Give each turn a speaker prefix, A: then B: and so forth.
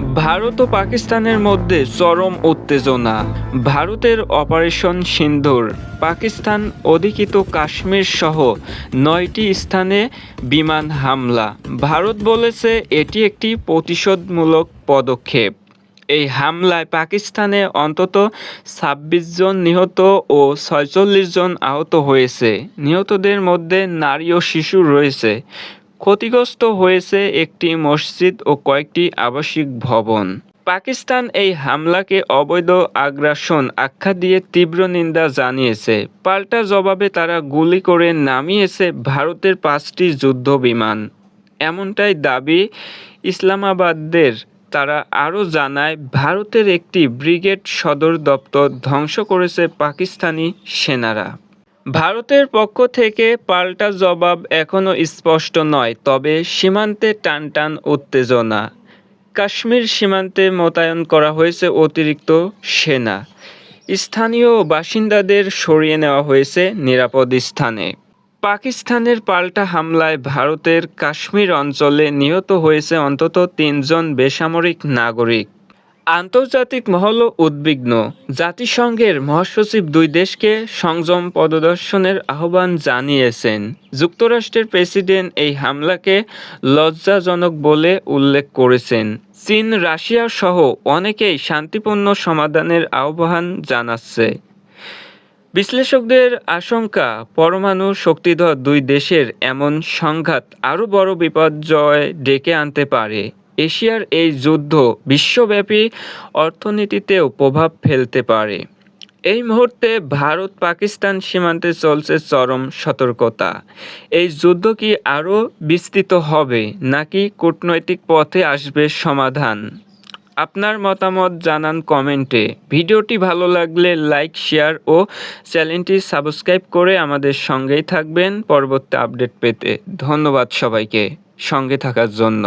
A: ভারত ও পাকিস্তানের মধ্যে চরম উত্তেজনা। ভারতের অপারেশন সিন্ধুর পাকিস্তান অধিকৃত কাশ্মীর সহ নয়টি স্থানে বিমান হামলা। ভারত বলেছে এটি একটি প্রতিশোধমূলক পদক্ষেপ। এই হামলায় পাকিস্তানে অন্তত ছাব্বিশ জন নিহত ও ছয়চল্লিশ জন আহত হয়েছে। নিহতদের মধ্যে নারী ও শিশু রয়েছে। ক্ষতিগ্রস্ত হয়েছে একটি মসজিদ ও কয়েকটি আবাসিক ভবন। পাকিস্তান এই হামলাকে অবৈধ আগ্রাসন আখ্যা দিয়ে তীব্র নিন্দা জানিয়েছে। পাল্টা জবাবে তারা গুলি করে নামিয়েছে ভারতের পাঁচটি যুদ্ধ বিমান। এমনটাই দাবি ইসলামাবাদের তারা আরও জানায়, ভারতের একটি ব্রিগেড সদর দপ্তর ধ্বংস করেছে পাকিস্তানি সেনারা। ভারতের পক্ষ থেকে পাল্টা জবাব এখনও স্পষ্ট নয়, তবে সীমান্তে টানটান উত্তেজনা। কাশ্মীর সীমান্তে মোতায়েন করা হয়েছে অতিরিক্ত সেনা। স্থানীয় বাসিন্দাদের সরিয়ে নেওয়া হয়েছে নিরাপদ স্থানে। পাকিস্তানের পাল্টা হামলায় ভারতের কাশ্মীর অঞ্চলে নিহত হয়েছে অন্তত তিনজন বেসামরিক নাগরিক। আন্তর্জাতিক মহল উদ্বিগ্ন। জাতিসংঘের মহাসচিব দুই দেশকে সংযম পদদর্শনের আহ্বান জানিয়েছেন। যুক্তরাষ্ট্রের প্রেসিডেন্ট এই হামলাকে লজ্জাজনক বলে উল্লেখ করেছেন। চীন, রাশিয়া সহ অনেকেই শান্তিপূর্ণ সমাধানের আহ্বান জানাচ্ছে। বিশ্লেষকদের আশঙ্কা, পরমাণু শক্তিধর দুই দেশের এমন সংঘাত আরও বড় বিপর্যয় ডেকে আনতে পারে। এশিয়ার এই যুদ্ধ বিশ্বব্যাপী অর্থনীতিতেও প্রভাব ফেলতে পারে। এই মুহূর্তে ভারত পাকিস্তান সীমান্তে চলছে চরম সতর্কতা। এই যুদ্ধ কি আরও বিস্তৃত হবে নাকি কূটনৈতিক পথে আসবে সমাধান? আপনার মতামত জানান কমেন্টে। ভিডিওটি ভালো লাগলে লাইক, শেয়ার ও চ্যানেলটি সাবস্ক্রাইব করে আমাদের সঙ্গেই থাকবেন পরবর্তী আপডেট পেতে। ধন্যবাদ সবাইকে সঙ্গে থাকার জন্য।